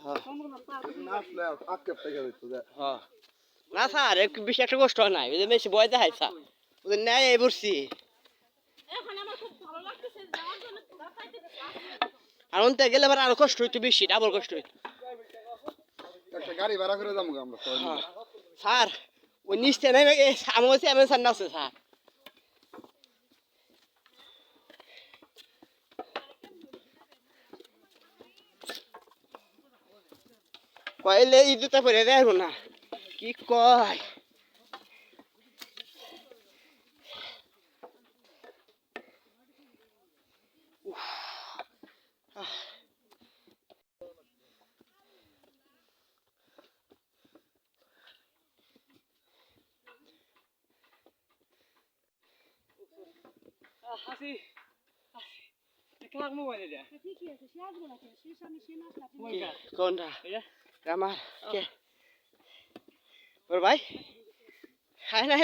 না না স্যার, একটু বেশি একটা কষ্ট নাই, ওই বেশি বয় দেখাই স্যার ওদের ন্যায় এই পাইতেছিস আর অন্তে গেলে আবার আরও কষ্ট হইতো বেশি ডাবল কষ্ট হইতো। ভাড়া। হ্যাঁ। স্যার, ওই নিচতে নেমে আমার স্যার আছে, স্যার। কইলে এই জুতা পরে দেখো না। কি কয়? উফ, আহ। হাসি কার মোবাইল এটা? ঠিকই আছে? সে আসব না সে স্বামী সে না কোনটা? আমার কে ওর ভাই হাই না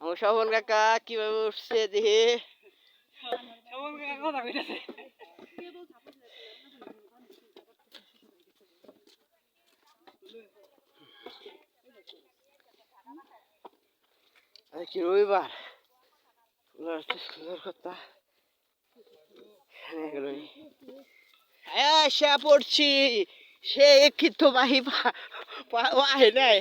আমার শোভন কাকা কীভাবে উঠছে দেখে কেমন কথা কইতাছে আজকে রবিবার সুন্দর কথা সে পড়ছি সে কিন্তু বাহি নাই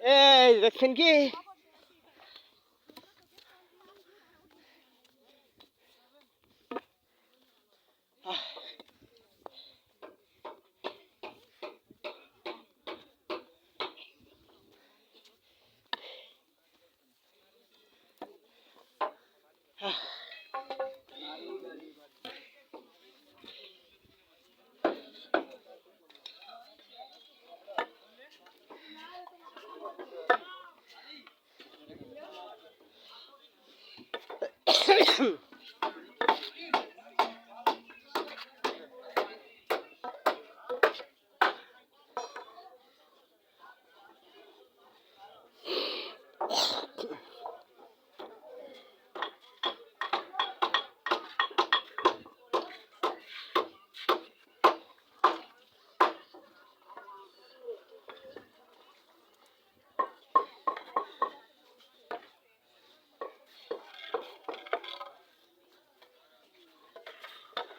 এই দেখছেন কি Hmm.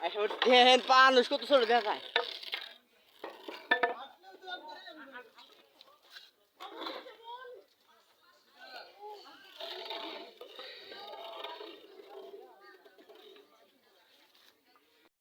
এখন পানুষ কত ছোট দেখায়।